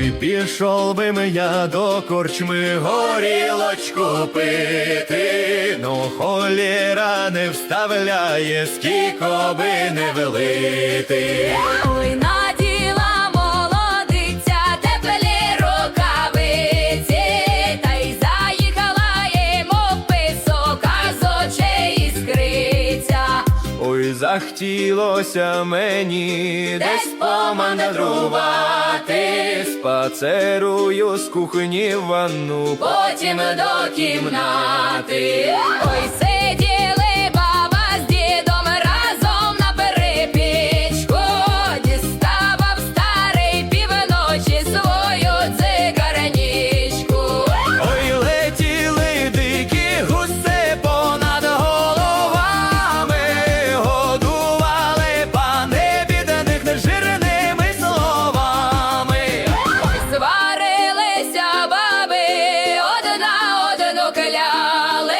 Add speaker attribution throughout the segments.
Speaker 1: Прийшов би я до корчми горілочку пити, ну холіра не вставляє, скіко би не велити.
Speaker 2: Ой,
Speaker 1: захтілося мені десь помандрувати, спацерую з кухні в ванну.
Speaker 2: Потім до кімнати. Ой, одну кляли.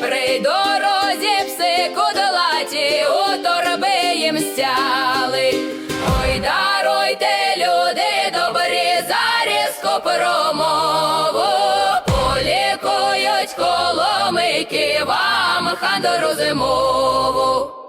Speaker 2: При дорозі пси кудлаті у торби їм стяли. Ой, даруйте, люди добрі, за різку промову. Полікують коломики вам хандору зимову.